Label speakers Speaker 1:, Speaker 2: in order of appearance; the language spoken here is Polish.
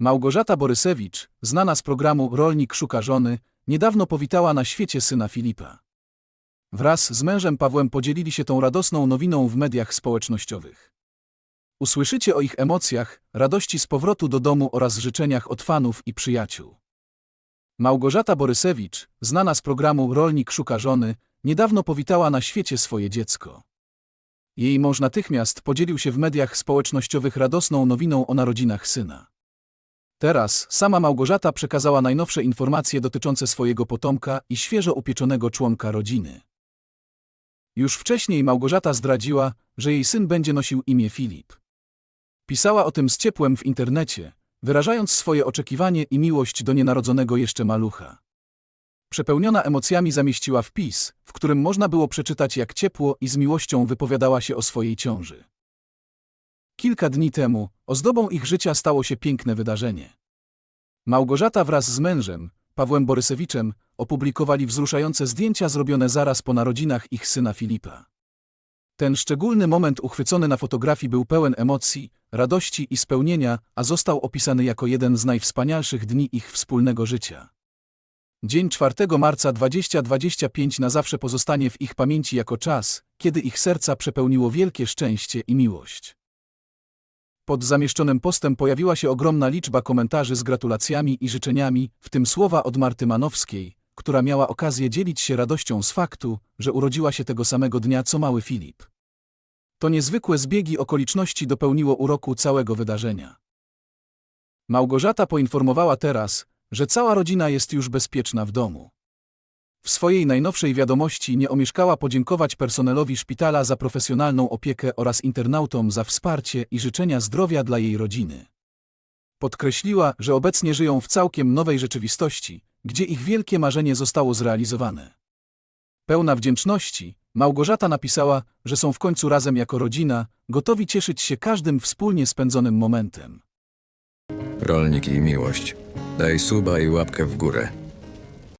Speaker 1: Małgorzata Borysewicz, znana z programu Rolnik szuka żony, niedawno powitała na świecie syna Filipa. Wraz z mężem Pawłem podzielili się tą radosną nowiną w mediach społecznościowych. Usłyszycie o ich emocjach, radości z powrotu do domu oraz życzeniach od fanów i przyjaciół. Małgorzata Borysewicz, znana z programu Rolnik szuka żony, niedawno powitała na świecie swoje dziecko. Jej mąż natychmiast podzielił się w mediach społecznościowych radosną nowiną o narodzinach syna. Teraz sama Małgorzata przekazała najnowsze informacje dotyczące swojego potomka i świeżo upieczonego członka rodziny. Już wcześniej Małgorzata zdradziła, że jej syn będzie nosił imię Filip. Pisała o tym z ciepłem w internecie, wyrażając swoje oczekiwanie i miłość do nienarodzonego jeszcze malucha. Przepełniona emocjami zamieściła wpis, w którym można było przeczytać, jak ciepło i z miłością wypowiadała się o swojej ciąży. Kilka dni temu ozdobą ich życia stało się piękne wydarzenie. Małgorzata wraz z mężem, Pawłem Borysewiczem, opublikowali wzruszające zdjęcia zrobione zaraz po narodzinach ich syna Filipa. Ten szczególny moment uchwycony na fotografii był pełen emocji, radości i spełnienia, a został opisany jako jeden z najwspanialszych dni ich wspólnego życia. Dzień 4 marca 2025 na zawsze pozostanie w ich pamięci jako czas, kiedy ich serca przepełniło wielkie szczęście i miłość. Pod zamieszczonym postem pojawiła się ogromna liczba komentarzy z gratulacjami i życzeniami, w tym słowa od Marty Manowskiej, która miała okazję dzielić się radością z faktu, że urodziła się tego samego dnia co mały Filip. To niezwykłe zbiegi okoliczności dopełniło uroku całego wydarzenia. Małgorzata poinformowała teraz, że cała rodzina jest już bezpieczna w domu. W swojej najnowszej wiadomości nie omieszkała podziękować personelowi szpitala za profesjonalną opiekę oraz internautom za wsparcie i życzenia zdrowia dla jej rodziny. Podkreśliła, że obecnie żyją w całkiem nowej rzeczywistości, gdzie ich wielkie marzenie zostało zrealizowane. Pełna wdzięczności, Małgorzata napisała, że są w końcu razem jako rodzina, gotowi cieszyć się każdym wspólnie spędzonym momentem.
Speaker 2: Rolnik i miłość. Daj suba i łapkę w górę.